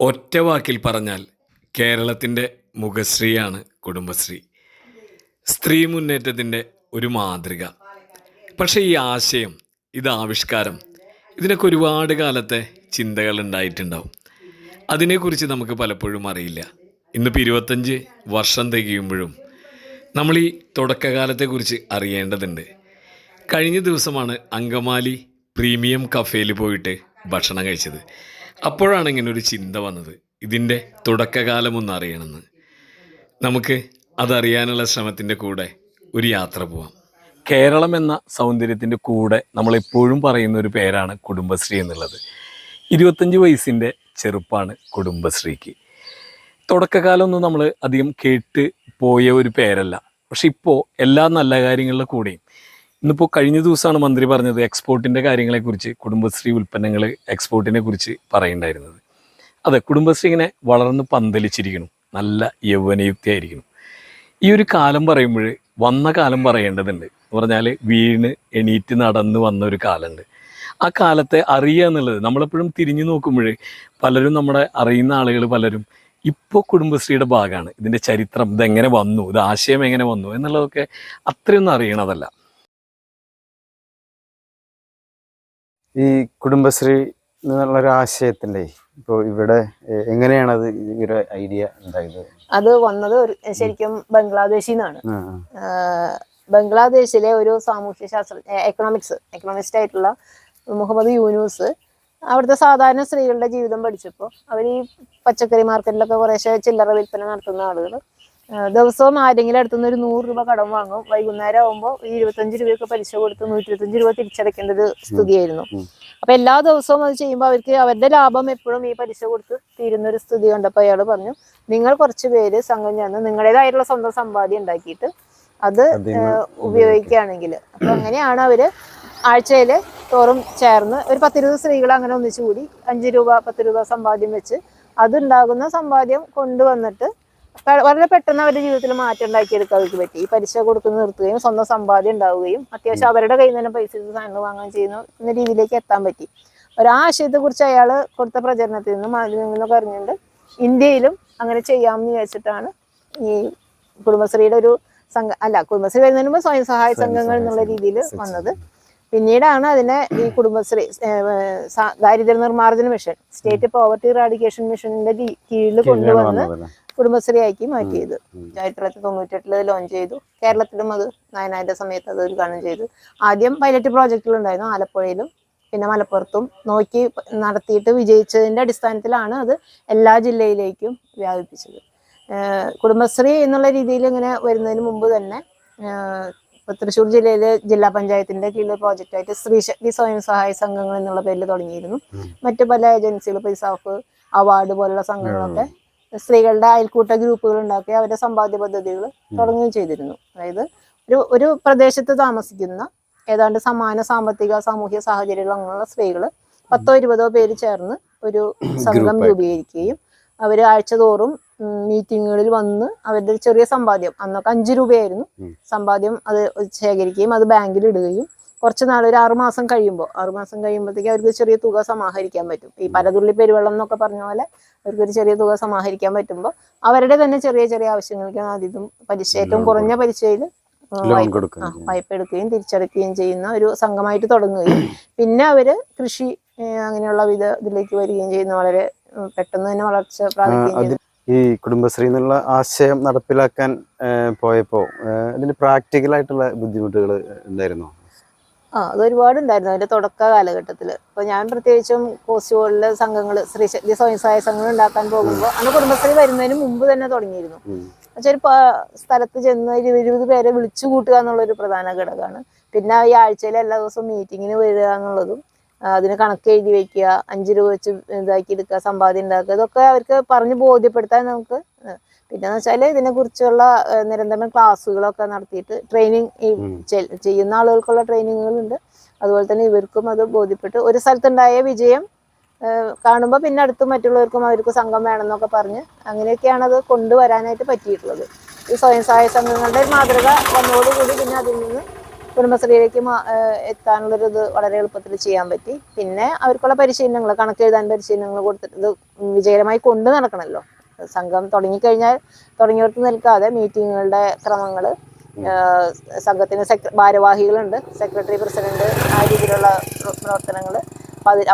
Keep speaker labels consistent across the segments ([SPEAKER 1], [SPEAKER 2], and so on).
[SPEAKER 1] ഒറ്റ വാക്കിൽ പറഞ്ഞാൽ കേരളത്തിന്റെ മുഖശ്രീയാണ് കുടുംബശ്രീ. സ്ത്രീ മുന്നേറ്റത്തിന്റെ ഒരു മാതൃക. പക്ഷേ ഈ ആശയം ഇത് ആവിഷ്കാരം ഇതിനൊക്കെ ഒരുപാട് കാലത്തെ ചിന്തകൾ ഉണ്ടായിട്ടുണ്ടാവും. അതിനെക്കുറിച്ച് നമുക്ക് പലപ്പോഴും അറിയില്ല. ഇന്നിപ്പോൾ ഇരുപത്തഞ്ച് വർഷം തികയുമ്പോഴും നമ്മൾ ഈ തുടക്കകാലത്തെക്കുറിച്ച് അറിയേണ്ടതുണ്ട്. കഴിഞ്ഞ ദിവസമാണ് അങ്കമാലി പ്രീമിയം കഫേയിൽ പോയിട്ട് ഭക്ഷണം കഴിച്ചത്. അപ്പോഴാണ് ഇങ്ങനെ ഒരു ചിന്ത വന്നത്. ഇതിന്റെ തുടക്കകാലം ഒന്ന് അറിയണമെന്ന്. നമുക്ക് അതറിയാനുള്ള ശ്രമത്തിന്റെ കൂടെ ഒരു യാത്ര പോവാം. കേരളം എന്ന സൗന്ദര്യത്തിന്റെ കൂടെ നമ്മളെപ്പോഴും പറയുന്ന ഒരു പേരാണ് കുടുംബശ്രീ എന്നുള്ളത്. ഇരുപത്തഞ്ച് വയസ്സിന്റെ ചെറുപ്പാണ് കുടുംബശ്രീക്ക്. തുടക്കകാലമൊന്നും നമ്മൾ അധികം കേട്ട് പോയ ഒരു പേരല്ല. പക്ഷെ ഇപ്പോൾ എല്ലാ നല്ല കാര്യങ്ങളുടെ കൂടെയും ഇന്നിപ്പോൾ കഴിഞ്ഞ ദിവസമാണ് മന്ത്രി പറഞ്ഞത് എക്സ്പോർട്ടിന്റെ കാര്യങ്ങളെക്കുറിച്ച് കുടുംബശ്രീ ഉൽപ്പന്നങ്ങൾ എക്സ്പോർട്ടിനെ കുറിച്ച് പറയേണ്ടായിരുന്നത്. അതെ കുടുംബശ്രീ ഇങ്ങനെ വളർന്ന് പന്തലിച്ചിരിക്കണം നല്ല യൗവനയുക്തിയായിരിക്കണം ഈ ഒരു കാലം പറയുമ്പോൾ വന്ന കാലം പറയേണ്ടതുണ്ട്. എന്ന് പറഞ്ഞാൽ വീണ് എണീറ്റ് നടന്ന് വന്ന ഒരു കാലമുണ്ട് ആ കാലത്തെ അറിയുക എന്നുള്ളത് നമ്മളെപ്പോഴും തിരിഞ്ഞു നോക്കുമ്പോൾ പലരും നമ്മുടെ അറിയുന്ന ആളുകൾ പലരും ഇപ്പോൾ കുടുംബശ്രീയുടെ ഭാഗമാണ് ഇതിന്റെ ചരിത്രം ഇതെങ്ങനെ വന്നു? ഇത് ആശയം എങ്ങനെ വന്നു? എന്നുള്ളതൊക്കെ അത്രയൊന്നും അറിയണതല്ല.
[SPEAKER 2] ഈ കുടുംബശ്രീ എന്നുള്ള ഒരു ആശയത്തിന്റെ ഇപ്പോ ഇവിടെ എങ്ങനെയാണ് എങ്ങനെയാണത് ഒരു ഐഡിയ ഉണ്ടായത്
[SPEAKER 3] അത് വന്നത് ശരിക്കും ബംഗ്ലാദേശിൽ നിന്നാണ്. ബംഗ്ലാദേശിലെ ഒരു സാമൂഹ്യ ശാസ്ത്ര എക്കണോമിക്സ് എക്കണോമിസ്റ്റ് ആയിട്ടുള്ള മുഹമ്മദ് യൂനൂസ് അവിടുത്തെ സാധാരണ സ്ത്രീകളുടെ ജീവിതം പഠിച്ചപ്പോൾ അവർ ഈ പച്ചക്കറി മാർക്കറ്റിലൊക്കെ കുറേശ്ശെ ചില്ലറ വിൽപ്പന നടത്തുന്ന ആളുകൾ ദിവസവും ആരെങ്കിലും അടുത്തുനിന്ന് ഒരു നൂറ് രൂപ കടം വാങ്ങും. വൈകുന്നേരം ആകുമ്പോൾ ഈ ഇരുപത്തഞ്ച് രൂപയൊക്കെ പലിശ കൊടുത്ത് നൂറ്റി ഇരുപത്തഞ്ച് രൂപ തിരിച്ചടയ്ക്കേണ്ട ഒരു സ്ഥിതിയായിരുന്നു. അപ്പൊ എല്ലാ ദിവസവും അത് ചെയ്യുമ്പോൾ അവർക്ക് അവരുടെ ലാഭം എപ്പോഴും ഈ പലിശ കൊടുത്ത് തീരുന്ന ഒരു സ്ഥിതി കണ്ടപ്പോൾ അയാൾ പറഞ്ഞു നിങ്ങൾ കുറച്ച് പേര് സംഘം ചേർന്ന് നിങ്ങളുടേതായിട്ടുള്ള സ്വന്തം സമ്പാദ്യം ഉണ്ടാക്കിയിട്ട് അത് ഉപയോഗിക്കുകയാണെങ്കിൽ. അപ്പൊ അങ്ങനെയാണ് അവർ ആഴ്ചയിൽ തോറും ചേർന്ന് ഒരു പത്തിരുപത് സ്ത്രീകൾ അങ്ങനെ ഒന്നിച്ചു കൂടി അഞ്ച് രൂപ പത്ത് രൂപ സമ്പാദ്യം വെച്ച് അതുണ്ടാകുന്ന സമ്പാദ്യം കൊണ്ടുവന്നിട്ട് വളരെ പെട്ടെന്ന് അവരുടെ ജീവിതത്തിൽ മാറ്റം ഉണ്ടാക്കിയെടുക്കാൻ അവർക്ക് പറ്റി. ഈ പലിശ കൊടുക്കുന്ന നിർത്തുകയും സ്വന്തം സമ്പാദ്യം ഉണ്ടാവുകയും അത്യാവശ്യം അവരുടെ കയ്യിൽ നിന്ന് തന്നെ പൈസ സാധനങ്ങൾ വാങ്ങാൻ ചെയ്യുന്നു എന്ന രീതിയിലേക്ക് എത്താൻ പറ്റി. ഒരു ആശയത്തെ കുറിച്ച് അയാൾ കൊടുത്ത പ്രചരണത്തിൽ നിന്നും മാധ്യമങ്ങളൊക്കെ അറിഞ്ഞുകൊണ്ട് ഇന്ത്യയിലും അങ്ങനെ ചെയ്യാമെന്ന് വിചാരിച്ചിട്ടാണ് ഈ കുടുംബശ്രീയുടെ ഒരു സംഘ അല്ല കുടുംബശ്രീ വരുന്നതിന് മുമ്പ് സ്വയം സഹായ സംഘങ്ങൾ എന്നുള്ള രീതിയിൽ വന്നത്. പിന്നീടാണ് അതിനെ ഈ കുടുംബശ്രീ ദാരിദ്ര്യ നിർമ്മാർജന മിഷൻ സ്റ്റേറ്റ് പോവർട്ടി റാഡിക്കേഷൻ മിഷന്റെ കീഴിൽ കൊണ്ടുവന്ന് കുടുംബശ്രീ ആക്കി മാറ്റിയത്. ആയിരത്തി തൊള്ളായിരത്തി ലോഞ്ച് ചെയ്തു. കേരളത്തിലും അത് നയനാന്റെ സമയത്ത് അത് ഉദ്ഘാടനം ചെയ്തു. ആദ്യം പൈലറ്റ് പ്രോജക്റ്റുകൾ ഉണ്ടായിരുന്നു ആലപ്പുഴയിലും പിന്നെ മലപ്പുറത്തും. നോക്കി നടത്തിയിട്ട് വിജയിച്ചതിന്റെ അടിസ്ഥാനത്തിലാണ് അത് എല്ലാ ജില്ലയിലേക്കും വ്യാപിപ്പിച്ചത്. കുടുംബശ്രീ എന്നുള്ള രീതിയിൽ ഇങ്ങനെ വരുന്നതിന് മുമ്പ് തന്നെ ഏഹ് ഇപ്പൊ തൃശ്ശൂർ ജില്ലയിലെ ജില്ലാ പഞ്ചായത്തിന്റെ കീഴിൽ പ്രോജക്റ്റായിട്ട് സ്ത്രീ ശക്തി സ്വയം സഹായ സംഘങ്ങൾ എന്നുള്ള പേരിൽ തുടങ്ങിയിരുന്നു. മറ്റു പല ഏജൻസികൾ പൈസാഫ് അവാർഡ് പോലുള്ള സംഘങ്ങളൊക്കെ സ്ത്രീകളുടെ അയൽക്കൂട്ട ഗ്രൂപ്പുകൾ ഉണ്ടാക്കി അവരുടെ സമ്പാദ്യ പദ്ധതികൾ തുടങ്ങുകയും ചെയ്തിരുന്നു. അതായത് ഒരു ഒരു പ്രദേശത്ത് താമസിക്കുന്ന ഏതാണ്ട് സമാന സാമ്പത്തിക സാമൂഹ്യ സാഹചര്യങ്ങൾ അങ്ങനെയുള്ള സ്ത്രീകൾ പത്തോ ഇരുപതോ പേര് ചേർന്ന് ഒരു സംഘം. രൂപീകരിക്കുകയും അവർ ആഴ്ചതോറും മീറ്റിങ്ങുകളിൽ വന്ന് അവരുടെ ഒരു ചെറിയ സമ്പാദ്യം. അന്നൊക്കെ അഞ്ചു രൂപയായിരുന്നു. സമ്പാദ്യം അത് ശേഖരിക്കുകയും അത് ബാങ്കിൽ ഇടുകയും കുറച്ച് നാൾ ഒരു ആറുമാസം കഴിയുമ്പോൾ ആറുമാസം കഴിയുമ്പോഴത്തേക്ക് അവർക്ക് ചെറിയ തുക സമാഹരിക്കാൻ പറ്റും. ഈ പലതുള്ളി പെരുവെള്ളം എന്നൊക്കെ പറഞ്ഞ പോലെ അവർക്ക് ഒരു ചെറിയ തുക സമാഹരിക്കാൻ പറ്റുമ്പോൾ അവരുടെ തന്നെ ചെറിയ ചെറിയ ആവശ്യങ്ങൾക്ക് ആദ്യം പലിശ ഏറ്റവും കുറഞ്ഞ പലിശയിൽ വായ്പ എടുക്കുകയും തിരിച്ചടക്കുകയും ചെയ്യുന്ന ഒരു സംഘമായിട്ട് തുടങ്ങുകയും പിന്നെ അവർ കൃഷി അങ്ങനെയുള്ള വിധ ഇതിലേക്ക് വരികയും ചെയ്യുന്ന വളരെ പെട്ടെന്ന് തന്നെ വളർച്ച പ്രാപിക്കുകയും ചെയ്തു
[SPEAKER 2] ഈ കുടുംബശ്രീ എന്നുള്ള ആശയം നടപ്പിലാക്കാൻ പോയപ്പോൾ പ്രാക്ടിക്കൽ ആയിട്ടുള്ള ബുദ്ധിമുട്ടുകൾ ഉണ്ടായിരുന്നോ
[SPEAKER 3] ആ അത് ഒരുപാട് ഉണ്ടായിരുന്നു അതിന്റെ തുടക്ക കാലഘട്ടത്തിൽ അപ്പോൾ ഞാൻ പ്രത്യേകിച്ചും കോസ്റ്റുകളിലെ സംഘങ്ങൾ ശക്തി സ്വയം സഹായ സംഘങ്ങൾ ഉണ്ടാക്കാൻ പോകുമ്പോൾ അന്ന് കുടുംബശ്രീ വരുന്നതിന് മുമ്പ് തന്നെ തുടങ്ങിയിരുന്നു.
[SPEAKER 2] എന്നുവെച്ചാൽ
[SPEAKER 3] പക്ഷെ ഒരു സ്ഥലത്ത് ചെന്ന് ഇരുപത് പേരെ വിളിച്ചു കൂട്ടുക എന്നുള്ളൊരു പ്രധാന ഘടകമാണ്. പിന്നെ ഈ ആഴ്ചയിൽ എല്ലാ ദിവസവും മീറ്റിങ്ങിന് വരിക എന്നുള്ളതും. അതിന് കണക്ക് എഴുതി വെക്കുക അഞ്ച് രൂപ വെച്ച് ഇതാക്കി എടുക്കുക സമ്പാദ്യം ഉണ്ടാക്കുക ഇതൊക്കെ അവർക്ക് പറഞ്ഞ് ബോധ്യപ്പെടുത്താൻ നമുക്ക് പിന്നെന്ന് വെച്ചാൽ ഇതിനെ കുറിച്ചുള്ള നിരന്തരം ക്ലാസ്സുകളൊക്കെ നടത്തിയിട്ട് ട്രെയിനിങ് ഈ ചെയ്യുന്ന ആളുകൾക്കുള്ള ട്രെയിനിങ്ങുകളുണ്ട് അതുപോലെ തന്നെ ഇവർക്കും അത് ബോധ്യപ്പെട്ട് ഒരു സ്ഥലത്തുണ്ടായ വിജയം കാണുമ്പോൾ പിന്നെ അടുത്ത് മറ്റുള്ളവർക്കും അവർക്ക് സംഘം വേണമെന്നൊക്കെ പറഞ്ഞ് അങ്ങനെയൊക്കെയാണ് അത് കൊണ്ടുവരാനായിട്ട് പറ്റിയിട്ടുള്ളത്. ഈ സ്വയം സഹായ സംഘങ്ങളുടെ മാതൃക വന്നതോടുകൂടി പിന്നെ അതിൽ നിന്ന് കുടുംബശ്രീയിലേക്ക് എത്താനുള്ളൊരു ഇത് വളരെ എളുപ്പത്തിൽ ചെയ്യാൻ പറ്റി. പിന്നെ അവർക്കുള്ള പരിശീലനങ്ങൾ കണക്കെഴുതാൻ പരിശീലനങ്ങൾ കൊടുത്തിട്ട് ഇത് വിജയകരമായി കൊണ്ടു നടക്കണമല്ലോ സംഘം തുടങ്ങിക്കഴിഞ്ഞാൽ തുടങ്ങിയവർക്ക് നിൽക്കാതെ മീറ്റിങ്ങുകളുടെ ക്രമങ്ങൾ സംഘത്തിന് സെക്ര ഭാരവാഹികളുണ്ട് സെക്രട്ടറി പ്രസിഡന്റ് ആ രീതിയിലുള്ള പ്രവർത്തനങ്ങൾ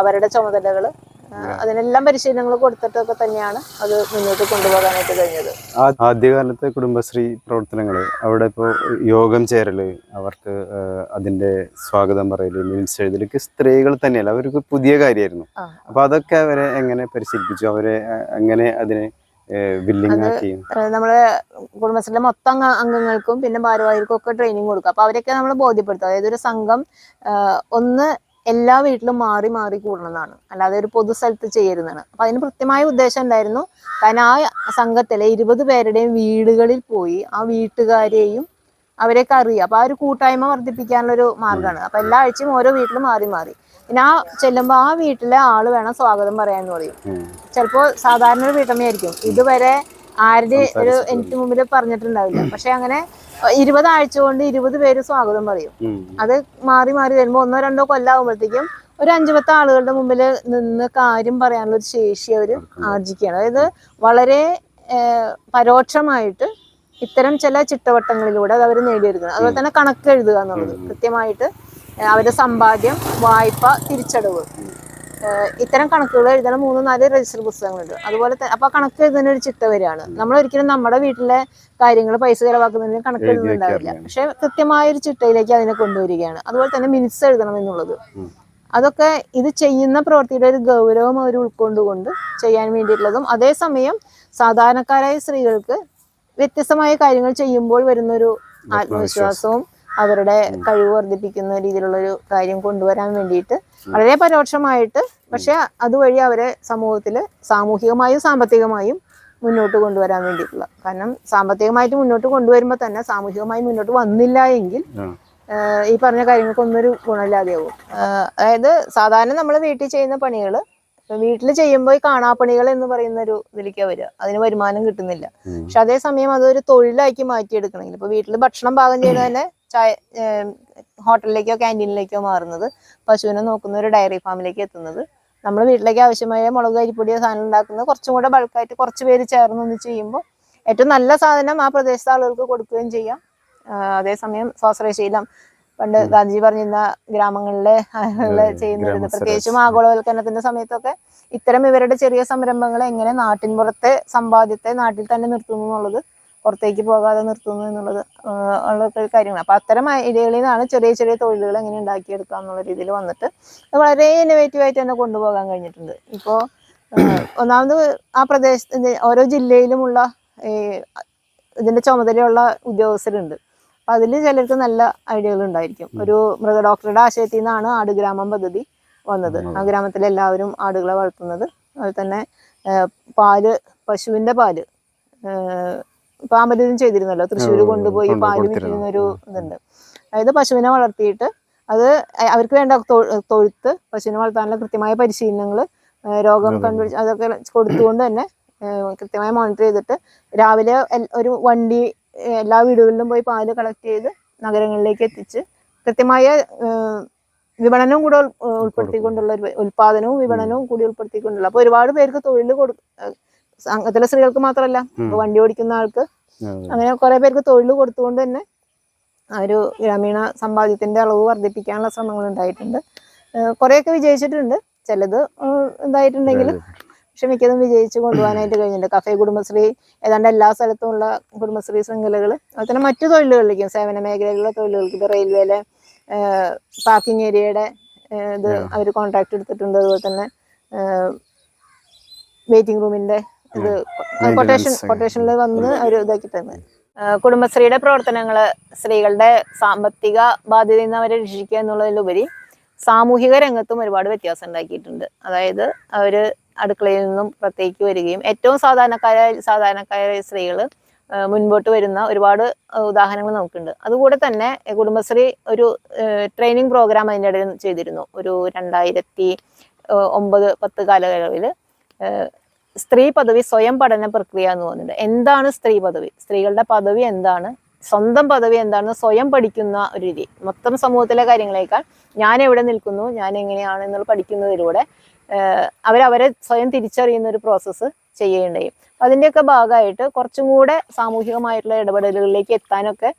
[SPEAKER 3] അവരുടെ ചുമതലകൾ അതിനെല്ലാം പരിശീലനങ്ങൾ കൊടുത്തിട്ടൊക്കെ തന്നെയാണ് അത് മുന്നോട്ട് കൊണ്ടുപോകാനായിട്ട് കഴിഞ്ഞത്.
[SPEAKER 2] ആദ്യകാലത്തെ കുടുംബശ്രീ പ്രവർത്തനങ്ങൾ അവിടെ ഇപ്പോൾ യോഗം ചേരൽ അവർക്ക് അതിന്റെ സ്വാഗതം പറയൽ മീൻസ് എഴുതലൊക്കെ സ്ത്രീകൾ തന്നെയല്ല അവർക്ക് പുതിയ കാര്യമായിരുന്നു. അപ്പൊ അതൊക്കെ അവരെ എങ്ങനെ പരിശീലിപ്പിച്ചു? അവരെ എങ്ങനെ അതിനെ
[SPEAKER 3] നമ്മളെ കുടുംബശ്രീയിലെ മൊത്തം അംഗങ്ങൾക്കും പിന്നെ ഭാരവാഹികൾക്കും ഒക്കെ ട്രെയിനിങ് കൊടുക്കും. അപ്പൊ അവരൊക്കെ നമ്മൾ ബോധ്യപ്പെടുത്തും. അതായത് ഒരു സംഘം ഒന്ന് എല്ലാ വീട്ടിലും മാറി മാറി കൂടണമെന്നാണ് അല്ലാതെ ഒരു പൊതു സ്ഥലത്ത് ചെയ്യരുതാണ് അപ്പൊ അതിന് കൃത്യമായ ഉദ്ദേശം ഉണ്ടായിരുന്നു. കാരണം ആ സംഘത്തിലെ ഇരുപത് പേരുടെയും വീടുകളിൽ പോയി ആ വീട്ടുകാരെയും അവരെയൊക്കെ അറിയാം അപ്പൊ ആ ഒരു കൂട്ടായ്മ വർദ്ധിപ്പിക്കാനുള്ളൊരു മാർഗമാണ്. അപ്പൊ എല്ലാ ആഴ്ചയും ഓരോ വീട്ടിലും മാറി മാറി. പിന്നെ ആ ചെല്ലുമ്പോൾ ആ വീട്ടിലെ ആൾ വേണം സ്വാഗതം പറയാന്ന് പറയും. ചിലപ്പോൾ സാധാരണ ഒരു വീട്ടമ്മയായിരിക്കും. ഇതുവരെ ആരുടെ ഒരു. എനിക്ക് മുമ്പിൽ പറഞ്ഞിട്ടുണ്ടാവില്ല. പക്ഷെ അങ്ങനെ ഇരുപത് ആഴ്ച കൊണ്ട് ഇരുപത് പേര് സ്വാഗതം പറയും. അത് മാറി മാറി വരുമ്പോ ഒന്നോ രണ്ടോ കൊല്ലാകുമ്പോഴത്തേക്കും ഒരു അഞ്ചു പത്ത് ആളുകളുടെ മുമ്പിൽ നിന്ന് കാര്യം പറയാനുള്ള ഒരു ശേഷി അവർ ആർജിക്കുകയാണ്. അതായത് വളരെ പരോക്ഷമായിട്ട് ഇത്തരം ചില ചിട്ടവട്ടങ്ങളിലൂടെ അത് അവർ നേടിയെടുക്കുന്നത് അതുപോലെ തന്നെ കണക്ക് എഴുതുക എന്നുള്ളത് കൃത്യമായിട്ട് അവരുടെ സമ്പാദ്യം വായ്പ തിരിച്ചടവ്. ഇത്തരം കണക്കുകൾ എഴുതണം മൂന്ന് നാല് രജിസ്റ്റർ പുസ്തകങ്ങളുണ്ട്. അതുപോലെ തന്നെ അപ്പൊ ആ കണക്ക് എഴുതുന്ന ഒരു ചിട്ട വരികയാണ്. നമ്മൾ ഒരിക്കലും നമ്മുടെ വീട്ടിലെ കാര്യങ്ങൾ പൈസ ചെലവാക്കുന്നതിന് കണക്ക്
[SPEAKER 2] എഴുതി
[SPEAKER 3] എഴുതുന്നുണ്ടാവില്ല പക്ഷെ കൃത്യമായ ഒരു ചിട്ടയിലേക്ക് അതിനെ കൊണ്ടുവരികയാണ്. അതുപോലെ തന്നെ മിനിറ്റ്സ് എഴുതണം എന്നുള്ളത്. അതൊക്കെ ഇത് ചെയ്യുന്ന പ്രവൃത്തിയുടെ ഒരു ഗൗരവം അവർ ഉൾക്കൊണ്ടുകൊണ്ട് ചെയ്യാൻ വേണ്ടിയിട്ടുള്ളതും അതേസമയം സാധാരണക്കാരായ സ്ത്രീകൾക്ക് വ്യത്യസ്തമായ കാര്യങ്ങൾ ചെയ്യുമ്പോൾ വരുന്നൊരു ആത്മവിശ്വാസവും അവരുടെ കഴിവ് വർദ്ധിപ്പിക്കുന്ന രീതിയിലുള്ള ഒരു കാര്യം കൊണ്ടുവരാൻ വേണ്ടിയിട്ട് വളരെ പരോക്ഷമായിട്ട് പക്ഷെ അതുവഴി അവരെ സമൂഹത്തിൽ സാമൂഹികമായും സാമ്പത്തികമായും മുന്നോട്ട് കൊണ്ടുവരാൻ വേണ്ടിയിട്ടുള്ള. കാരണം സാമ്പത്തികമായിട്ട് മുന്നോട്ട് കൊണ്ടുവരുമ്പോൾ തന്നെ സാമൂഹികമായി മുന്നോട്ട് വന്നില്ല എങ്കിൽ ഈ പറഞ്ഞ കാര്യങ്ങൾക്കൊന്നൊരു ഗുണമില്ലാതെയാവും. അതായത് സാധാരണ നമ്മൾ വീട്ടിൽ ചെയ്യുന്ന പണികൾ വീട്ടിൽ ചെയ്യുമ്പോൾ ഈ കാണാപ്പണികൾ എന്ന് പറയുന്ന ഒരു ഇതിലേക്ക് വരിക. അതിന് വരുമാനം കിട്ടുന്നില്ല. പക്ഷെ അതേസമയം അതൊരു തൊഴിലാക്കി മാറ്റിയെടുക്കണമെങ്കിൽ ഇപ്പൊ വീട്ടിൽ ഭക്ഷണം പാകം ചെയ്യുന്നത് തന്നെ ചായ ഹോട്ടലിലേക്കോ ക്യാന്റീനിലേക്കോ മാറുന്നത്. പശുവിനെ നോക്കുന്ന ഒരു ഡയറി ഫാമിലേക്ക് എത്തുന്നത്. നമ്മൾ വീട്ടിലേക്ക് ആവശ്യമായ മുളക് അരിപ്പൊടിയോ സാധനം ഉണ്ടാക്കുന്നത് കുറച്ചും കൂടെ ബൾക്കായിട്ട് കുറച്ച് പേര് ചേർന്ന് ഒന്ന് ചെയ്യുമ്പോൾ ഏറ്റവും നല്ല സാധനം ആ പ്രദേശത്തെ ആളുകൾക്ക് കൊടുക്കുകയും ചെയ്യാം. അതേസമയം സ്വാശ്രയശീലം. പണ്ട് ഗാന്ധിജി പറഞ്ഞിരുന്ന ഗ്രാമങ്ങളിലെ ചെയ്യുന്നത് പ്രത്യേകിച്ചും ആഗോളവൽക്കരണത്തിന്റെ സമയത്തൊക്കെ ഇത്തരം ഇവരുടെ ചെറിയ സംരംഭങ്ങളെ എങ്ങനെ നാട്ടിൻപുറത്തെ സമ്പാദ്യത്തെ നാട്ടിൽ തന്നെ നിർത്തുന്നു എന്നുള്ളത് പുറത്തേക്ക് പോകാതെ നിർത്തുന്നു എന്നുള്ളത് ഉള്ള ഒരു കാര്യമാണ് അപ്പൊ അത്തരം ഐഡിയകളിൽ നിന്നാണ് ചെറിയ ചെറിയ തൊഴിലുകൾ എങ്ങനെ ഉണ്ടാക്കിയെടുക്കുക എന്നുള്ള രീതിയിൽ വന്നിട്ട് അത് വളരെ ഇന്നോവേറ്റീവ് ആയിട്ട് തന്നെ കൊണ്ടുപോകാൻ കഴിഞ്ഞിട്ടുണ്ട്. ഇപ്പോൾ ഒന്നാമത് ആ പ്രദേശത്ത് ഓരോ ജില്ലയിലുമുള്ള ഈ ഇതിന്റെ ചുമതലയുള്ള ഉദ്യോഗസ്ഥരുണ്ട്. അപ്പൊ അതിൽ ചിലർക്ക് നല്ല ഐഡിയകൾ ഉണ്ടായിരിക്കും. ഒരു മൃഗ ഡോക്ടറുടെ ആശയത്തിൽ നിന്നാണ് ആടുഗ്രാമം പദ്ധതി വന്നത്. ആ ഗ്രാമത്തിലെ എല്ലാവരും ആടുകളെ വളർത്തുന്നത്. അതുപോലെ തന്നെ പാൽ പശുവിന്റെ പാൽ പാമ്പലൂരും ചെയ്തിരുന്നല്ലോ. തൃശ്ശൂർ കൊണ്ടുപോയി
[SPEAKER 2] കൊണ്ട് പാൽ
[SPEAKER 3] വിൽക്കുന്ന ഒരു ഇതുണ്ട്. അതായത് പശുവിനെ വളർത്തിയിട്ട് അത് അവർക്ക് വേണ്ട തൊഴുത്ത് പശുവിനെ വളർത്താനുള്ള കൃത്യമായ പരിശീലനങ്ങൾ രോഗം കണ്ടുപിടിച്ച് അതൊക്കെ കൊടുത്തുകൊണ്ട് തന്നെ കൃത്യമായി മോണിറ്റർ ചെയ്തിട്ട് രാവിലെ ഒരു വണ്ടി എല്ലാ വീടുകളിലും പോയി പാൽ കളക്ട് ചെയ്ത് നഗരങ്ങളിലേക്ക് എത്തിച്ച് കൃത്യമായ വിപണനവും കൂടെ ഉൾപ്പെടുത്തിക്കൊണ്ടുള്ള ഒരു ഉൽപാദനവും വിപണനവും കൂടി ഉൾപ്പെടുത്തിക്കൊണ്ടുള്ള അപ്പൊ ഒരുപാട് പേർക്ക് തൊഴിൽ കൊടു സംഘത്തിലെ സ്ത്രീകൾക്ക് മാത്രമല്ല. വണ്ടി ഓടിക്കുന്ന ആൾക്ക് അങ്ങനെ കുറെ പേർക്ക് തൊഴിൽ കൊടുത്തുകൊണ്ട് തന്നെ ആ ഒരു ഗ്രാമീണ സമ്പാദ്യത്തിന്റെ അളവ് വർദ്ധിപ്പിക്കാനുള്ള ശ്രമങ്ങൾ ഉണ്ടായിട്ടുണ്ട്. കുറെയൊക്കെ വിജയിച്ചിട്ടുണ്ട്. ചിലത് ഇതായിട്ടുണ്ടെങ്കിലും പക്ഷെ മിക്കതും വിജയിച്ച് കൊണ്ടുപോകാനായിട്ട് കഴിഞ്ഞിട്ടുണ്ട്. കഫേ കുടുംബശ്രീ ഏതാണ്ട് എല്ലാ സ്ഥലത്തുമുള്ള കുടുംബശ്രീ ശൃംഖലകൾ അതുപോലെ തന്നെ മറ്റു തൊഴിലുകളിലേക്കും സേവന മേഖലകളിലെ തൊഴിലുകൾക്ക് ഇപ്പോൾ റെയിൽവേയിലെ പാർക്കിംഗ് ഏരിയയുടെ ഇത് അവർ കോൺട്രാക്ട് എടുത്തിട്ടുണ്ട്. അതുപോലെ തന്നെ വെയിറ്റിംഗ് റൂമിന്റെ ഇത് കൊട്ടേഷൻ. കൊട്ടേഷനിൽ വന്ന് അവർ ഇതാക്കി തന്നെ. കുടുംബശ്രീയുടെ പ്രവർത്തനങ്ങൾ സ്ത്രീകളുടെ സാമ്പത്തിക ബാധ്യതയിൽ നിന്ന് അവരെ രക്ഷിക്കുക എന്നുള്ളതിലുപരി സാമൂഹിക രംഗത്തും ഒരുപാട് വ്യത്യാസം ഉണ്ടാക്കിയിട്ടുണ്ട്. അതായത് അവർ അടുക്കളയിൽ നിന്നും പുറത്തേക്ക് വരികയും ഏറ്റവും സാധാരണക്കാരായ സാധാരണക്കാരായ സ്ത്രീകൾ മുൻപോട്ട് വരുന്ന ഒരുപാട് ഉദാഹരണങ്ങൾ നമുക്കുണ്ട്. അതുകൂടെ തന്നെ കുടുംബശ്രീ ഒരു ട്രെയിനിങ് പ്രോഗ്രാം അതിന്റെ ഇടയിൽ ചെയ്തിരുന്നു. ഒരു രണ്ടായിരത്തി ഒമ്പത് പത്ത് കാലയളവിൽ സ്ത്രീ പദവി സ്വയം പഠന പ്രക്രിയ എന്ന് പറയുന്നുണ്ട് എന്താണ് സ്ത്രീ പദവി? സ്ത്രീകളുടെ പദവി എന്താണ്? സ്വന്തം പദവി എന്താണെന്ന് സ്വയം പഠിക്കുന്ന ഒരു രീതി. മൊത്തം സമൂഹത്തിലെ കാര്യങ്ങളേക്കാൾ ഞാൻ എവിടെ നിൽക്കുന്നു ഞാൻ എങ്ങനെയാണ് എന്നുള്ള പഠിക്കുന്നതിലൂടെ അവരവരെ സ്വയം തിരിച്ചറിയുന്ന ഒരു പ്രോസസ്സ് ചെയ്യുകയുണ്ടായി അതിന്റെയൊക്കെ ഭാഗമായിട്ട് കുറച്ചും കൂടെ സാമൂഹികമായിട്ടുള്ള ഇടപെടലുകളിലേക്ക് എത്താനൊക്കെ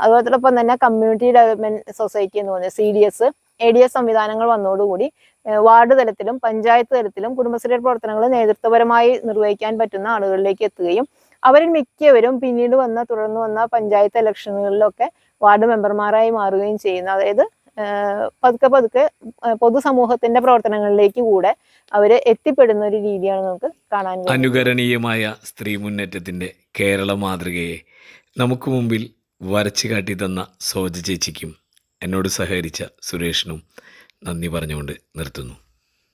[SPEAKER 3] അതുപോലത്തോടൊപ്പം തന്നെ കമ്മ്യൂണിറ്റി ഡെവലപ്മെന്റ് സൊസൈറ്റി എന്ന് പറഞ്ഞ C D S A D S സംവിധാനങ്ങൾ വന്നതോടുകൂടി വാർഡ് തലത്തിലും പഞ്ചായത്ത് തലത്തിലും കുടുംബശ്രീ പ്രവർത്തനങ്ങൾ നേതൃത്വപരമായി നിർവഹിക്കാൻ പറ്റുന്ന ആളുകളിലേക്ക് എത്തുകയും അവരിൽ മിക്കവരും പിന്നീട് വന്ന തുടർന്ന് വന്ന പഞ്ചായത്ത് ഇലക്ഷനുകളിലൊക്കെ വാർഡ് മെമ്പർമാരായി മാറുകയും ചെയ്യുന്നു അതായത് പതുക്കെ പതുക്കെ പൊതുസമൂഹത്തിന്റെ പ്രവർത്തനങ്ങളിലേക്ക് കൂടെ അവർ എത്തിപ്പെടുന്ന ഒരു രീതിയാണ് നമുക്ക് കാണാൻ.
[SPEAKER 1] അനുകരണീയമായ സ്ത്രീ മുന്നേറ്റത്തിന്റെ കേരള മാതൃകയെ നമുക്ക് മുമ്പിൽ വരച്ചു കാട്ടി തന്ന സോജ ചേച്ചിക്കും എന്നോട് സഹകരിച്ച സുരേഷിനും നന്ദി പറഞ്ഞുകൊണ്ട് നിർത്തുന്നു.